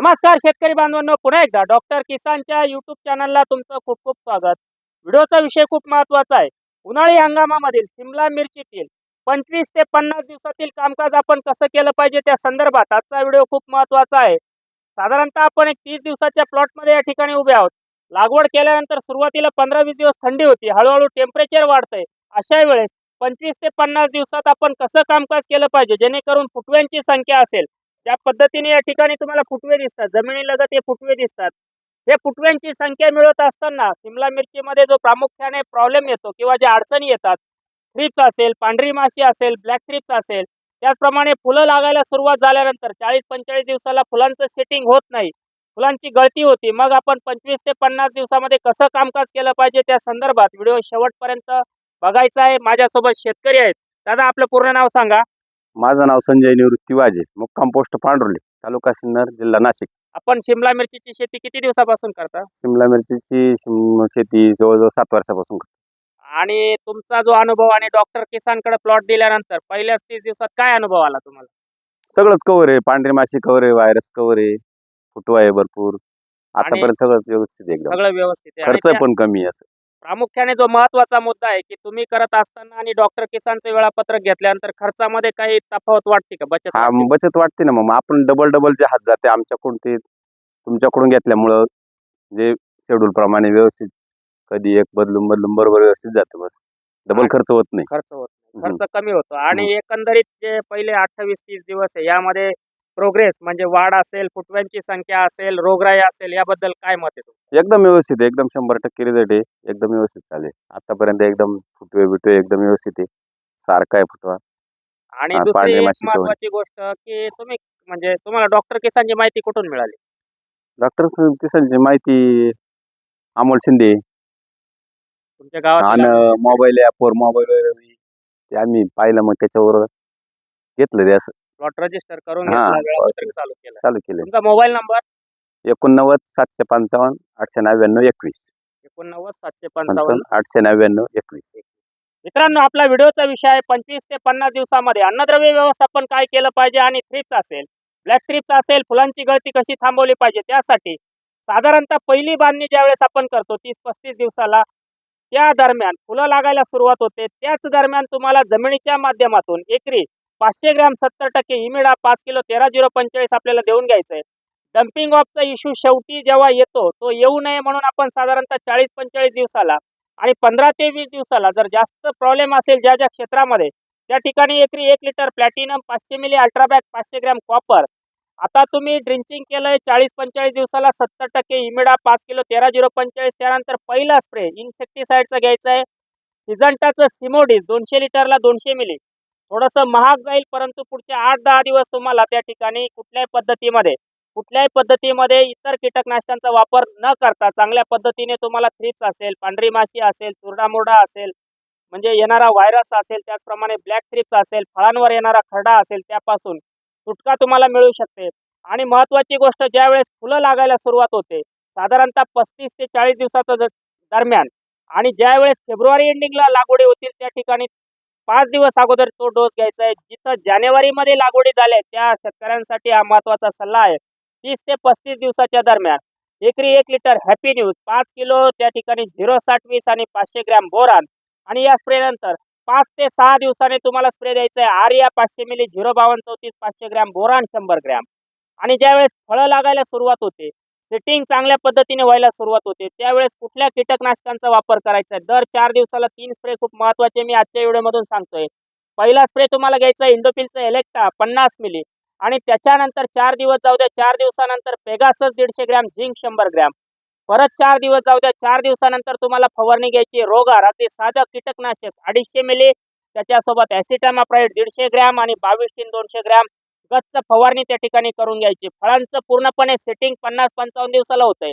नमस्कार शेतकरी बांधवांनो पुन्हा एकदा डॉक्टर किसानच्या युट्यूब चॅनलला तुमचं खूप खूप स्वागत. व्हिडिओचा विषय खूप महत्त्वाचा आहे. उन्हाळी हंगामामधील सिमला मिरचीतील पंचवीस ते पन्नास दिवसातील कामकाज आपण कसं केलं पाहिजे त्या संदर्भात आजचा व्हिडिओ खूप महत्त्वाचा आहे. साधारणतः आपण एक तीस दिवसाच्या प्लॉटमध्ये या ठिकाणी उभे आहोत. लागवड केल्यानंतर सुरुवातीला पंधरा वीस दिवस थंडी होती हळूहळू टेम्परेचर वाढतंय. अशा वेळेस पंचवीस ते पन्नास दिवसात आपण कसं कामकाज केलं पाहिजे जेणेकरून फुटव्यांची संख्या असेल त्या पद्धतीने या ठिकाणी तुम्हाला फुटवे दिसतात जमिनीलगत हे फुटवे दिसतात. हे फुटव्यांची संख्या मिळवत असताना सिमला मिरचीमध्ये जो प्रामुख्याने प्रॉब्लेम येतो किंवा ज्या अडचणी येतात थ्रिप्स असेल पांढरी माशी असेल ब्लॅक थ्रिप्स असेल त्याचप्रमाणे फुलं लागायला सुरुवात झाल्यानंतर चाळीस पंचेचाळीस दिवसाला फुलांचं सेटिंग होत नाही. फुलांची गळती होती. मग आपण पंचवीस ते पन्नास दिवसामध्ये कसं कामकाज केलं पाहिजे त्या संदर्भात व्हिडिओ शेवटपर्यंत बघायचा आहे. माझ्यासोबत शेतकरी आहेत. दादा आपलं पूर्ण नाव सांगा. माझं नाव संजय निवृत्ती वाजे मुक्काम पोस्ट पांडुर्ली तालुका सिन्नर जिल्हा नाशिक. आपण शिमला मिरचीची शेती किती दिवसापासून करता? सिमला मिरचीची शिम- शेती जवळजवळ सात वर्षापासून करतो. आणि तुमचा जो अनुभव आणि डॉक्टर किसानकडे प्लॉट दिल्यानंतर पहिल्याच तीस दिवसात काय अनुभव आला तुम्हाला? सगळंच कवर आहे. पांढरी माशी कवर आहे व्हायरस कवर आहे फुटवा आहे भरपूर. आतापर्यंत सगळंच व्यवस्थित आहे एकदम. सगळं व्यवस्थित आहे. आणि खर्च त्या- पण कमी आहे असं. प्रामुख्याने जो महत्त्वाचा मुद्दा आहे की तुम्ही करत असताना आणि डॉक्टर किसानचे वेळापत्रक घेतल्यानंतर खर्चामध्ये काही तफावत वाटते का? बचत हा वाटते? बचत वाटते ना मग. आपण डबल डबल जे हात जाते आमच्याकडून ते तुमच्याकडून घेतल्यामुळं जे शेड्यूल प्रमाणे व्यवस्थित कधी एक बदलून बदलून बरोबर व्यवस्थित जातं बस. डबल खर्च होत नाही. खर्च होत नाही. हम्म. खर्च कमी होतो. आणि एकंदरीत जे पहिले अठ्ठावीस तीस दिवस आहे यामध्ये प्रोग्रेस म्हणजे वाढ असेल फुटव्यांची संख्या असेल रोगराई असेल याबद्दल काय मत आहे तुमचं? एकदम व्यवस्थित आहे एकदम शंभर टक्के रिझल्ट आहे एकदम व्यवस्थित चालेल आतापर्यंत एकदम फुटवे बिटवे एकदम व्यवस्थित आहे. सारखा आहे फुटवा. आणि हा, दुसरी पांढरी एक. महत्वाची गोष्ट की तुम्ही म्हणजे तुम्हाला डॉक्टर किसानची माहिती कुठून मिळाली? डॉक्टर किसानची माहिती अमोल शिंदे. तुमच्या गावात आणि मोबाईल ॲपवर मोबाईलवर ते आम्ही पाहिलं मग त्याच्यावर घेतलं ते असं. प्लॉट रजिस्टर करून हा, घेतला, वेळापत्रक चालू केलं. चालू केलं तुमचा मोबाईल नंबर एकोणनव्वद सातशे पंचावन्न आठशे नव्याण्णव एकवीस. एकोणनव्वद सातशे पंचावन्न. पंचावन्न आठशे नव्याण्णव एकवीस. मित्रांनो आपला व्हिडिओचा विषय आहे पंचवीस ते पन्नास दिवसामध्ये अन्नद्रव्य व्यवस्थापन काय केलं पाहिजे आणि थ्रिप्स असेल ब्लॅक थ्रिप्स असेल फुलांची गळती कशी थांबवली पाहिजे त्यासाठी साधारणतः पहिली बांधणी ज्यावेळेस आपण करतो तीस पस्तीस दिवसाला त्या दरम्यान फुलं लागायला सुरुवात होते. त्याच दरम्यान तुम्हाला जमिनीच्या माध्यमातून एकरी पाचशे ग्रॅम सत्तर टक्के इमिडा पाच किलो तेरा झिरो पंचेचाळीस आपल्याला देऊन घ्यायचं आहे. डम्पिंग ऑफचा इश्यू शेवटी जेव्हा येतो तो येऊ नये म्हणून आपण साधारणतः चाळीस पंचेचाळीस दिवसाला आणि पंधरा ते वीस दिवसाला जर जास्त प्रॉब्लेम असेल ज्या ज्या क्षेत्रामध्ये त्या ठिकाणी एकरी एक लिटर प्लॅटिनम पाचशे मिली अल्ट्राबॅक पाचशे ग्रॅम कॉपर आता तुम्ही ड्रिंचिंग केलंय चाळीस पंचेचाळीस दिवसाला सत्तर टक्के इमिडा पाच किलो तेरा झिरो पंचेचाळीस त्यानंतर पहिला स्प्रे इन्सेक्टिसाईडचा घ्यायचा आहे. सिझंटाचं सिमोडिस दोनशे लिटरला दोनशे मिली थोडस महाग जाईल परंतु पुढच्या आठ दहा दिवस तुम्हाला त्या ठिकाणी कुठल्याही पद्धतीमध्ये कुठल्याही पद्धतीमध्ये इतर कीटकनाशकांचा वापर न करता चांगल्या पद्धतीने तुम्हाला थ्रिप्स असेल पांढरी माशी असेल चुरडामुरडा असेल म्हणजे येणारा व्हायरस असेल त्याचप्रमाणे ब्लॅक थ्रिप्स असेल फळांवर येणारा खरडा असेल त्यापासून सुटका तुम्हाला मिळू शकते. आणि महत्त्वाची गोष्ट ज्यावेळेस फुलं लागायला सुरुवात होते साधारणतः पस्तीस ते चाळीस दिवसाचा दरम्यान आणि ज्यावेळेस फेब्रुवारी एंडिंगला लागवडी होतील त्या ठिकाणी पाच दिवस अगोदर तो डोस घ्यायचा आहे. जिथं जानेवारीमध्ये लागवडी झाल्या त्या शेतकऱ्यांसाठी हा महत्त्वाचा सल्ला आहे. तीस ते पस्तीस दिवसाच्या दरम्यान. एकरी एक लिटर हॅपी न्यूज पाच किलो त्या ठिकाणी झिरो साठ वीस आणि पाचशे ग्रॅम बोरान. आणि या स्प्रे नंतर पाच ते सहा दिवसाने तुम्हाला स्प्रे द्यायचा आहे. आर्या पाचशे मिली झिरो बावन्न चौतीस पाचशे ग्रॅम बोरान शंभर ग्रॅम. आणि ज्यावेळेस फळं लागायला सुरुवात होते सेटिंग चांगल्या पद्धतीने व्हायला सुरुवात होते. त्यावेळेस कुठल्या कीटकनाशकांचा वापर करायचा आहे? दर चार दिवसाला तीन स्प्रे खूप महत्त्वाचे मी आजच्या व्हिडिओमधून सांगतोय. पहिला स्प्रे तुम्हाला घ्यायचा आहे इंडोपिलचा एलेक्टा पन्नास मिली आणि त्याच्यानंतर चार दिवस जाऊ द्या चार दिवसानंतर पेगासस दीडशे ग्रॅम झिंक शंभर ग्रॅम. परत चार दिवस जाऊ द्या चार दिवसानंतर तुम्हाला फवारणी घ्यायची रोगार अगदी साधं कीटकनाशक अडीचशे मिली त्याच्यासोबत ॲसिटामाप्राईड दीडशे ग्रॅम आणि बावीस तीन दोनशे ग्रॅम. गच्च फवारणी त्या ठिकाणी करून घ्यायची. फळांचं पूर्णपणे सेटिंग पन्नास पंचावन्न दिवसाला होतंय.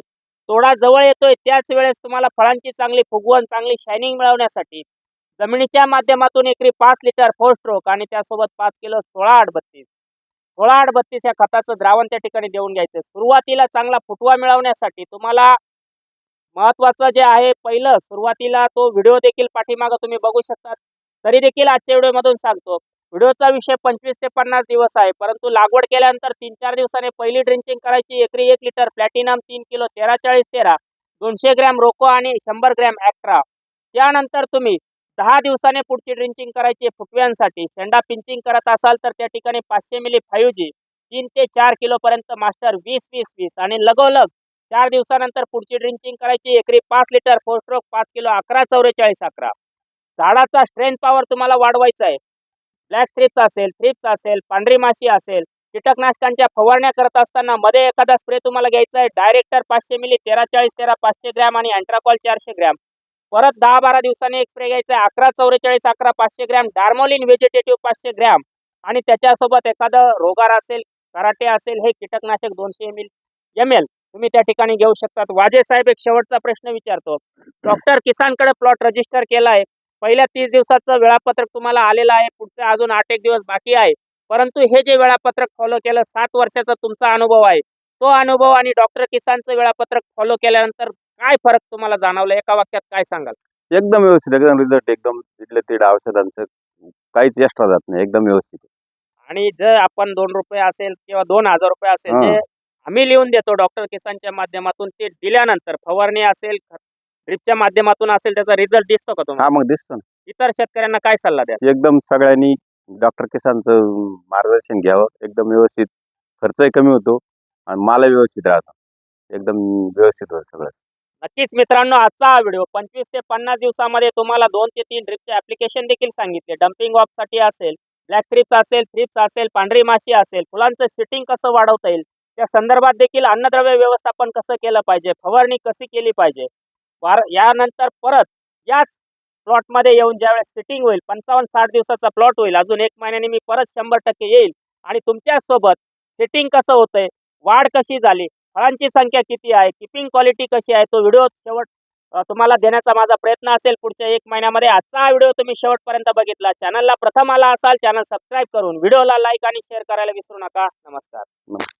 तोडा जवळ येतोय त्याच वेळेस तुम्हाला फळांची चांगली फुगवण चांगली शायनिंग मिळवण्यासाठी जमिनीच्या माध्यमातून एकरी पाच लिटर फोर स्ट्रोक आणि त्यासोबत पाच किलो सोळा आठ बत्तीस सोळा आठ बत्तीस या खताचं द्रावण त्या ठिकाणी देऊन घ्यायचं. सुरुवातीला चांगला फुटवा मिळवण्यासाठी तुम्हाला महत्वाचं जे आहे पहिलं सुरुवातीला तो व्हिडिओ देखील पाठीमागं तुम्ही बघू शकता तरी देखील आजच्या व्हिडिओमधून सांगतो व्हिडिओचा विषय पंचवीस ते पन्नास दिवस आहे. परंतु लागवड केल्यानंतर तीन चार दिवसाने पहिली ड्रिंचिंग करायची. एकरी एक लिटर प्लॅटिनम तीन किलो तेरा चाळीस तेरा दोनशे ग्रॅम रोको आणि शंभर ग्रॅम ॲक्ट्रा. त्यानंतर तुम्ही दहा दिवसाने पुढची ड्रिंचिंग करायची फुटव्यांसाठी. शेंडा पिंचिंग करत असाल तर त्या ठिकाणी पाचशे मिली फाईव्ह जी तीन ते चार किलोपर्यंत मास्टर वीस वीस वीस आणि लगोलग चार दिवसानंतर पुढची ड्रिंचिंग करायची. एकरी पाच लिटर फोर स्ट्रोक पाच किलो अकरा चौवेचाळीस अकरा. झाडाचा स्ट्रेंथ पॉवर तुम्हाला वाढवायचा आहे. ब्लॅक थ्रिप्स असेल थ्रिप्स असेल पांढरी माशी असेल कीटकनाशकांच्या फवारण्या करत असताना मध्ये एखादा स्प्रे तुम्हाला घ्यायचा आहे डायरेक्टर पाचशे मिली तेरा चाळीस तेरा पाचशे ग्रॅम आणि अँट्राकॉल चारशे ग्रॅम. परत दहा बारा दिवसांनी एक स्प्रे घ्यायचा आहे अकरा चौवेचाळीस अकरा पाचशे ग्रॅम डार्मोलिन व्हेजिटेटिव्ह पाचशे ग्रॅम. आणि त्याच्यासोबत एखादं रोगार असेल कराटे असेल हे कीटकनाशक दोनशे एम एम एल तुम्ही त्या ठिकाणी घेऊ शकतात. वाजे साहेब एक शेवटचा प्रश्न विचारतो. डॉक्टर किसानकडे प्लॉट रजिस्टर केला आहे पहिल्या तीस दिवसाचं वेळापत्रक तुम्हाला आलेलं आहे. पुढचे अजून आठ एक दिवस बाकी आहे. परंतु हे जे वेळापत्रक फॉलो केलं सात वर्षाचा तुमचा अनुभव आहे. तो अनुभव आणि डॉक्टर किसानचं वेळापत्रक फॉलो केल्यानंतर काय फरक तुम्हाला जाणवला? एका वाक्यात काय सांगाल? एकदम व्यवस्थित एकदम रिझल्ट एकदम तिथल्या तिथं औषधांचं काहीच एक्स्ट्रा जात नाही. एकदम व्यवस्थित. आणि जर आपण दोन रुपये असेल किंवा दोन हजार रुपये असेल आम्ही लिहून देतो डॉक्टर किसानच्या माध्यमातून ते दिल्यानंतर फवारणी असेल ड्रिपच्या माध्यमातून असेल त्याचा रिझल्ट दिसतो का तुम्हाला? हा मग दिसतो ना. इतर शेतकऱ्यांना काय सल्ला द्या एकदम सगळ्यांनी डॉक्टर किसानचं मार्गदर्शन घ्यावं. एकदम व्यवस्थित खर्चही कमी होतो आणि मालही व्यवस्थित राहतो. एकदम व्यवस्थित होतं सगळं. नक्कीच मित्रांनो आजचा हा व्हिडिओ पंचवीस ते पन्नास दिवसामध्ये तुम्हाला दोन ते तीन ड्रिपचे ऍप्लिकेशन देखील सांगितले. डम्पिंग ऑफसाठी असेल ब्लॅक थ्रिप्स असेल थ्रिप्स असेल पांढरी माशी असेल फुलांचं सिटिंग कसं वाढवता येईल? त्या संदर्भात देखील अन्नद्रव्य व्यवस्थापन कसं केलं पाहिजे? फवारणी कशी केली पाहिजे? यानंतर परत याच प्लॉटमध्ये येऊन ज्यावेळेस सिटिंग होईल पंचावन्न साठ दिवसाचा प्लॉट होईल अजून एक महिन्याने मी परत शंभर टक्के येईल आणि तुमच्यासोबत सिटिंग कसं होतंय वाढ कशी झाली फळांची संख्या किती आहे किपिंग क्वालिटी कशी आहे तो व्हिडिओ शेवट तुम्हाला देण्याचा माझा प्रयत्न असेल पुढच्या एक महिन्यामध्ये. आजचा हा व्हिडिओ तुम्ही शेवटपर्यंत बघितला. चॅनलला प्रथम आला असाल चॅनल सबस्क्राईब करून. व्हिडिओला लाईक आणि शेअर करायला विसरू नका. नमस्कार. नमस्कार.